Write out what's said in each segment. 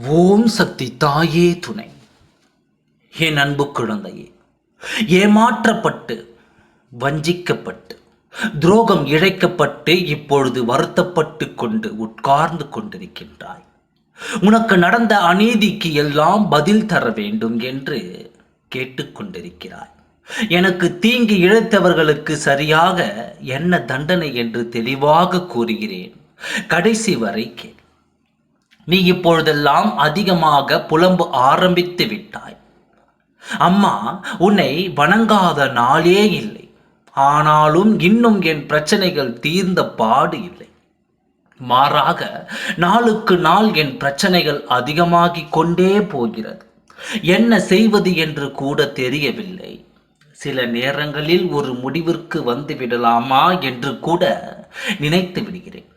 ஓம் சக்தி தாயே துணை. என் அன்பு குழந்தையே ஏமாற்றப்பட்டு வஞ்சிக்கப்பட்டு துரோகம் இழைக்கப்பட்டு இப்பொழுது வருத்தப்பட்டு கொண்டு உட்கார்ந்து கொண்டிருக்கின்றாய். உனக்கு நடந்த அநீதிக்கு எல்லாம் பதில் தர வேண்டும் என்று கேட்டுக்கொண்டிருக்கிறாய் எனக்கு தீங்கு இழைத்தவர்களுக்கு சரியாக என்ன தண்டனை என்று தெளிவாக கூறுகிறேன். கடைசி வரை கேள். நீ இப்பொழுதெல்லாம் அதிகமாக புலம்பு ஆரம்பித்து விட்டாய். அம்மா உன்னை வணங்காத நாளே இல்லை. ஆனாலும் இன்னும் என் பிரச்சனைகள் தீர்ந்த பாடு இல்லை. மாறாக நாளுக்கு நாள் என் பிரச்சனைகள் அதிகமாகிக் கொண்டே போகிறது. என்ன செய்வது என்று கூட தெரியவில்லை. சில நேரங்களில் ஒரு முடிவிற்கு வந்து விடலாமா என்று கூட நினைத்து விடுகிறேன்.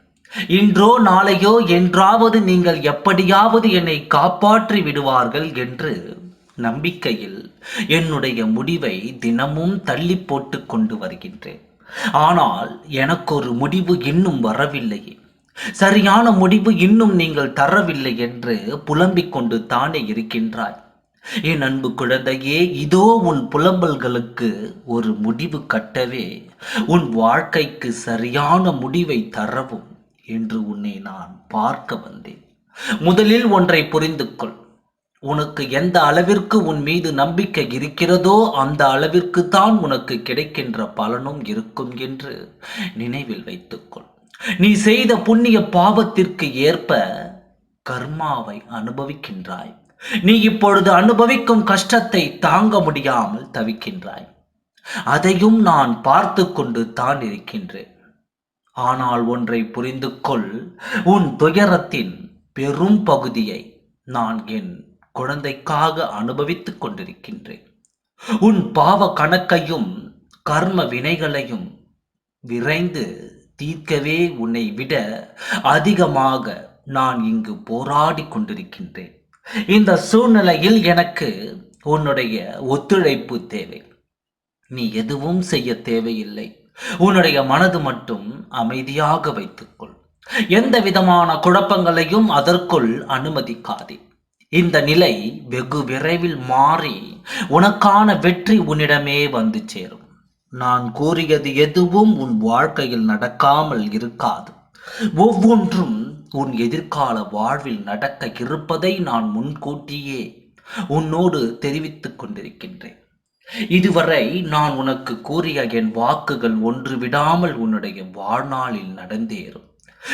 இன்றோ நாளையோ என்றாவது நீங்கள் எப்படியாவது என்னை காப்பாற்றி விடுவார்கள் என்று நம்பிக்கையில் என்னுடைய முடிவை தினமும் தள்ளி போட்டு கொண்டு வருகின்றேன். ஆனால் எனக்கு ஒரு முடிவு இன்னும் வரவில்லையே சரியான முடிவு இன்னும் நீங்கள் தரவில்லை என்று புலம்பிக் கொண்டு தானே இருக்கின்றாய். என் அன்பு குழந்தையே இதோ உன் புலம்பல்களுக்கு ஒரு முடிவு கட்டவே உன் வாழ்க்கைக்கு சரியான முடிவை தரவும். என்று உன்னை நான் பார்க்க வந்தேன். முதலில் ஒன்றை புரிந்து கொள் உனக்கு எந்த அளவிற்கு உன் மீது நம்பிக்கை இருக்கிறதோ அந்த அளவிற்கு தான் உனக்கு கிடைக்கின்ற பலனும் இருக்கும் என்று நினைவில் வைத்துக்கொள். நீ செய்த புண்ணிய பாவத்திற்கு ஏற்ப கர்மாவை அனுபவிக்கின்றாய். நீ இப்பொழுது அனுபவிக்கும் கஷ்டத்தை தாங்க முடியாமல் தவிக்கின்றாய். அதையும் நான் பார்த்து கொண்டு தான் இருக்கின்றேன். ஆனால் ஒன்றை புரிந்து கொள் உன் துயரத்தின் பெரும் பகுதியை நான் என் குழந்தைக்காக அனுபவித்துக் கொண்டிருக்கின்றேன். உன் பாவ கணக்கையும் கர்ம வினைகளையும் விரைந்து தீர்க்கவே உன்னை விட அதிகமாக நான் இங்கு போராடி கொண்டிருக்கின்றேன். இந்த சூழ்நிலையில் எனக்கு உன்னுடைய ஒத்துழைப்பு தேவை. நீ எதுவும் செய்ய தேவையில்லை. உன்னுடைய மனது மட்டும் அமைதியாக வைத்துக்கொள். எந்த விதமான குழப்பங்களையும் அதற்குள் அனுமதிக்காதே. இந்த நிலை வெகு விரைவில் மாறி உனக்கான வெற்றி உன்னிடமே வந்து சேரும். நான் கூறியது எதுவும் உன் வாழ்க்கையில் நடக்காமல் இருக்காது. ஒவ்வொன்றும் உன் எதிர்கால வாழ்வில் நடக்க இருப்பதை நான் முன்கூட்டியே உன்னோடு தெரிவித்துக் கொண்டிருக்கின்றேன். இதுவரை நான் உனக்கு கூறிய என் வாக்குகள் ஒன்று விடாமல் உன்னுடைய வாழ்நாளில் நடந்தேறும்.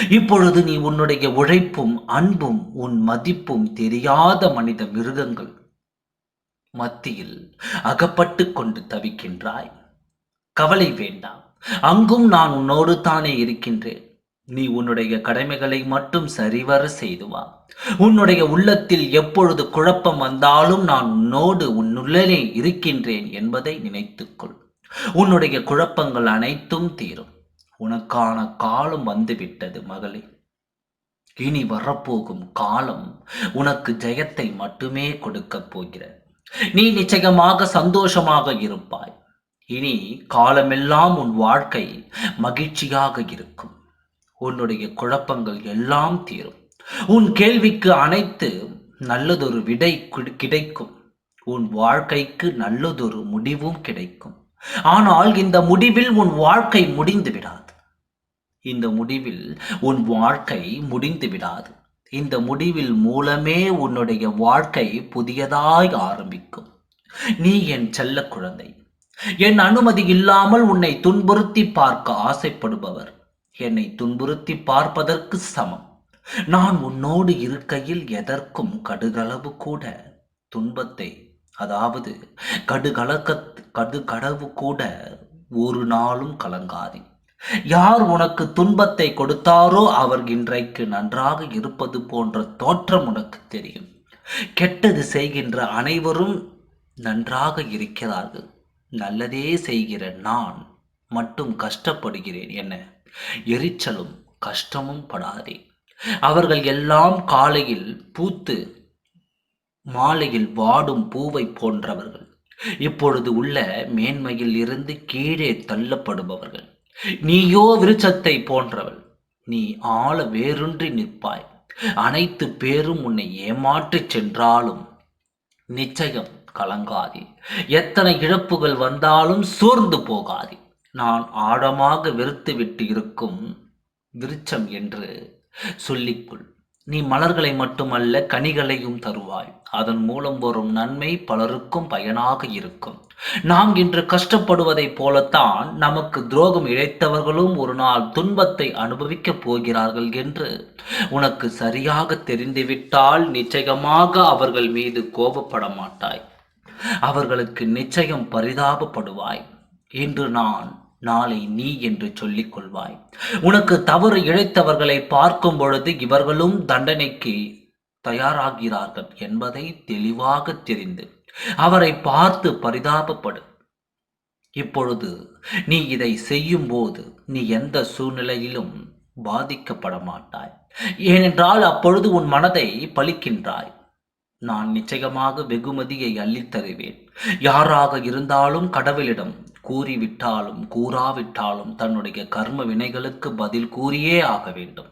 இப்பொழுது நீ உன்னுடைய உழைப்பும் அன்பும் உன் மதிப்பும் தெரியாத மனித மிருகங்கள் மத்தியில் அகப்பட்டு கொண்டு தவிக்கின்றாய். கவலை வேண்டாம். அங்கும் நான் உன்னோடு தானே இருக்கின்றேன். நீ உன்னுடைய கடமைகளை மட்டும் சரிவர செய்து வா உன்னுடைய உள்ளத்தில் எப்பொழுது குழப்பம் வந்தாலும் நான் உன்னோடு உன்னுள்ளே இருக்கின்றேன் என்பதை நினைத்துக்கொள். உன்னுடைய குழப்பங்கள் அனைத்தும் தீரும். உனக்கான காலம் வந்துவிட்டது மகளே. இனி வரப்போகும் காலம் உனக்கு ஜெயத்தை மட்டுமே கொடுக்கப் போகிற. நீ நிச்சயமாக சந்தோஷமாக இருப்பாய். இனி காலமெல்லாம் உன் வாழ்க்கை மகிழ்ச்சியாக இருக்கும். உன்னுடைய குழப்பங்கள் எல்லாம் தீரும். உன் கேள்விக்கு அனைத்து நல்லதொரு விடை கிடைக்கும். உன் வாழ்க்கைக்கு நல்லதொரு முடிவும் கிடைக்கும். ஆனால் இந்த முடிவில் உன் வாழ்க்கை முடிந்து விடாது. இந்த முடிவில் உன் வாழ்க்கை முடிந்து விடாது. இந்த முடிவில் மூலமே உன்னுடைய வாழ்க்கை புதியதாய் ஆரம்பிக்கும். நீ என் செல்ல குழந்தை. என் அனுமதி இல்லாமல் உன்னை துன்புறுத்தி பார்க்க ஆசைப்படுபவர். என்னை துன்புறுத்தி பார்ப்பதற்கு சமம். நான் உன்னோடு இருக்கையில் எதற்கும் கடுகளவு கூட. துன்பத்தை அதாவது கடுகலக்க கடுகளவு கூட ஒரு நாளும் கலங்காதே. யார் உனக்கு துன்பத்தை கொடுத்தாரோ அவர் இன்றைக்கு நன்றாக இருப்பது போன்ற தோற்றம் உனக்கு தெரியும். கெட்டது செய்கின்ற அனைவரும் நன்றாக இருக்கிறார்கள். நல்லதே செய்கிற நான் மட்டும் கஷ்டப்படுகிறேன். என்ன? எரிச்சலும் கஷ்டமும் படாதே. அவர்கள் எல்லாம் காலையில் பூத்து மாலையில் வாடும் பூவை போன்றவர்கள். இப்பொழுது உள்ள மேன்மையில் இருந்து கீழே தள்ளப்படுபவர்கள். நீயோ விருட்சத்தை போன்றவள் நீ ஆள வேறுன்றி நிற்பாய். அனைத்து பேரும் உன்னை ஏமாற்றிச் சென்றாலும் நிச்சயம் கலங்காதே. எத்தனை இழப்புகள் வந்தாலும் சோர்ந்து போகாதே. நான் ஆழமாக வெறுத்து விட்டு இருக்கும் விருச்சம் என்று சொல்லிக்கொள். நீ மலர்களை மட்டுமல்ல கனிகளையும் தருவாய். அதன் மூலம் வரும் நன்மை பலருக்கும் பயனாக இருக்கும். நாம் இன்று கஷ்டப்படுவதைப் போலத்தான் நமக்கு துரோகம் இழைத்தவர்களும் ஒரு நாள் துன்பத்தை அனுபவிக்கப் போகிறார்கள் என்று உனக்கு சரியாக தெரிந்துவிட்டால் நிச்சயமாக அவர்கள் மீது கோபப்பட மாட்டாய். அவர்களுக்கு நிச்சயம் பரிதாபப்படுவாய். இன்று நான் நாளை நீ என்று சொல்லிக் கொள்வாய் உனக்கு தவறு இழைத்தவர்களை பார்க்கும் பொழுது இவர்களும் தண்டனைக்கு தயாராகிறார்கள் என்பதை தெளிவாக தெரிந்து அவரை பார்த்து பரிதாபப்படு. இப்பொழுது நீ இதை செய்யும் போது நீ எந்த சூழ்நிலையிலும் பாதிக்கப்பட மாட்டாய் ஏனென்றால் அப்பொழுது உன் மனதை பழிக்கின்றாய். நான் நிச்சயமாக வெகுமதியை அள்ளித் தருவேன் யாராக இருந்தாலும் கடவுளிடம் கூறிவிட்டாலும் கூறாவிட்டாலும் தன்னுடைய கர்ம வினைகளுக்கு பதில் கூறியே ஆக வேண்டும்.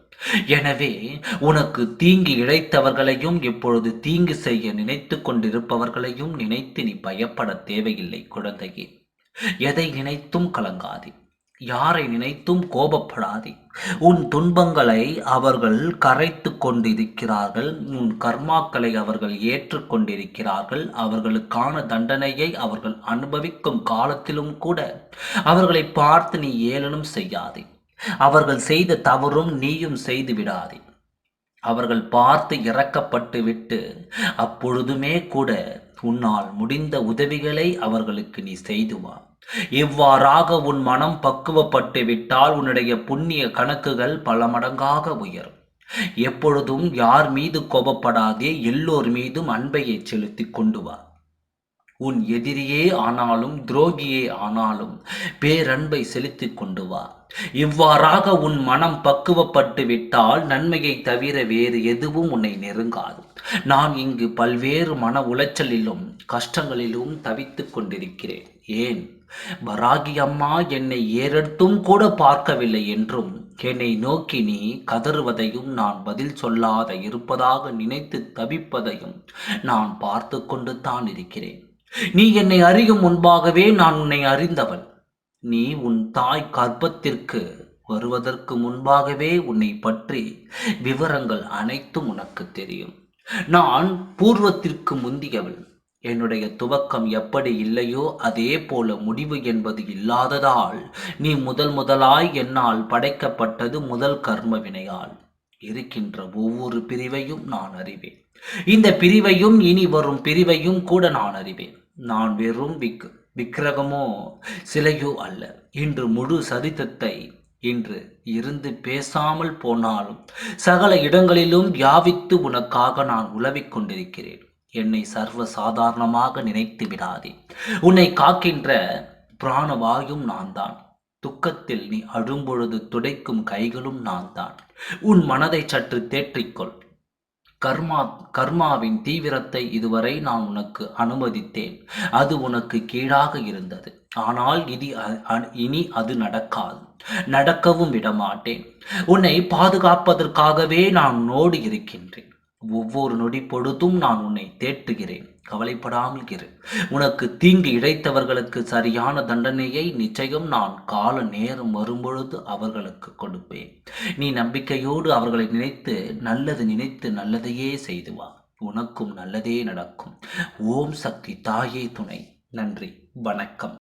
எனவே உனக்கு தீங்கு இழைத்தவர்களையும் இப்பொழுது தீங்கு செய்ய நினைத்து கொண்டிருப்பவர்களையும் நினைத்து நீ பயப்பட தேவையில்லை குழந்தையே. எதை நினைத்தும் கலங்காதே. யாரை நினைத்தும் கோபப்படாதே. உன் துன்பங்களை அவர்கள் கரைத்து கொண்டிருக்கிறார்கள். உன் கர்மாக்களை அவர்கள் ஏற்றுக்கொண்டிருக்கிறார்கள் அவர்களுக்கான தண்டனையை அவர்கள் அனுபவிக்கும் காலத்திலும் கூட அவர்களை பார்த்து நீ ஏளனம் செய்யாதே. அவர்கள் செய்த தவறும் நீயும் செய்து விடாதே. அவர்கள் பார்த்து இறக்கப்பட்டு விட்டு அப்பொழுதுமே கூட உன்னால் முடிந்த உதவிகளை அவர்களுக்கு நீ செய்து வா இவ்வாறாக உன் மனம் பக்குவப்பட்டு விட்டால் உன்னுடைய புண்ணிய கணக்குகள் பல மடங்காக உயரும். எப்பொழுதும் யார் மீது கோபப்படாதே எல்லோர் மீதும் அன்பையை செலுத்தி கொண்டு வா. உன் எதிரியே ஆனாலும் துரோகியே ஆனாலும் பேரன்பை செலுத்தி கொண்டு வா. இவ்வாறாக உன் மனம் பக்குவப்பட்டு விட்டால் நன்மையை தவிர வேறு எதுவும் உன்னை நெருங்காது. நான் இங்கு பல்வேறு மன உளைச்சலிலும் கஷ்டங்களிலும் தவித்துக் கொண்டிருக்கிறேன். ஏன்? வராகி அம்மா என்னை ஏறெடுத்தும் கூட பார்க்கவில்லை என்றும் என்னை நோக்கி நீ கதறுவதையும் நான் பதில் சொல்லாத இருப்பதாக நினைத்து தவிப்பதையும் நான் பார்த்து கொண்டு தான் இருக்கிறேன். நீ என்னை அறியும் முன்பாகவே நான் உன்னை அறிந்தவன். நீ உன் தாய் கர்ப்பத்திற்கு வருவதற்கு முன்பாகவே உன்னை பற்றி விவரங்கள் அனைத்தும் உனக்கு தெரியும். நான் பூர்வத்திற்கு முந்தியவள். என்னுடைய துவக்கம் எப்படி இல்லையோ அதே போல முடிவு என்பது இல்லாததால் நீ முதல் முதலாய் என்னால் படைக்கப்பட்டது முதல் கர்ம வினையால். இருக்கின்ற ஒவ்வொரு பிரிவையும் நான் அறிவேன். இந்த பிரிவையும் இனி வரும் பிரிவையும் கூட நான் அறிவேன். நான் வெறும் விக் விக்கிரகமோ சிலையோ அல்ல. இன்று முழு சதித்தத்தை இன்று இருந்து பேசாமல் போனாலும் சகல இடங்களிலும் யாவித்து உனக்காக நான் உலவிக் கொண்டிருக்கிறேன். என்னை சர்வ சாதாரணமாக நினைத்து விடாதே. உன்னை காக்கின்ற பிராணவாயும் நான் தான் துக்கத்தில் நீ அழும்பொழுது துடைக்கும் கைகளும் நான் தான் உன் மனதை சற்று தேற்றிக்கொள். கர்மா கர்மாவின் தீவிரத்தை இதுவரை நான் உனக்கு அனுமதித்தேன். அது உனக்கு கீழாக இருந்தது. ஆனால் இது இனி அது நடக்காது. நடக்கவும் விடமாட்டேன். உன்னை பாதுகாப்பதற்காகவே நான் உன்னோடு இருக்கின்றேன் ஒவ்வொரு நொடி பொழுதும் நான் உன்னை தேட்டுகிறேன் கவலைப்படாமல் இரு. உனக்கு தீங்கு இழைத்தவர்களுக்கு சரியான தண்டனையை நிச்சயம் நான் கால நேரம் வரும்பொழுது அவர்களுக்கு கொடுப்பேன். நீ நம்பிக்கையோடு அவர்களை நினைத்து நல்லது நினைத்து நல்லதையே செய்துவா உனக்கும் நல்லதே நடக்கும். ஓம் சக்தி தாயே துணை. நன்றி. வணக்கம்.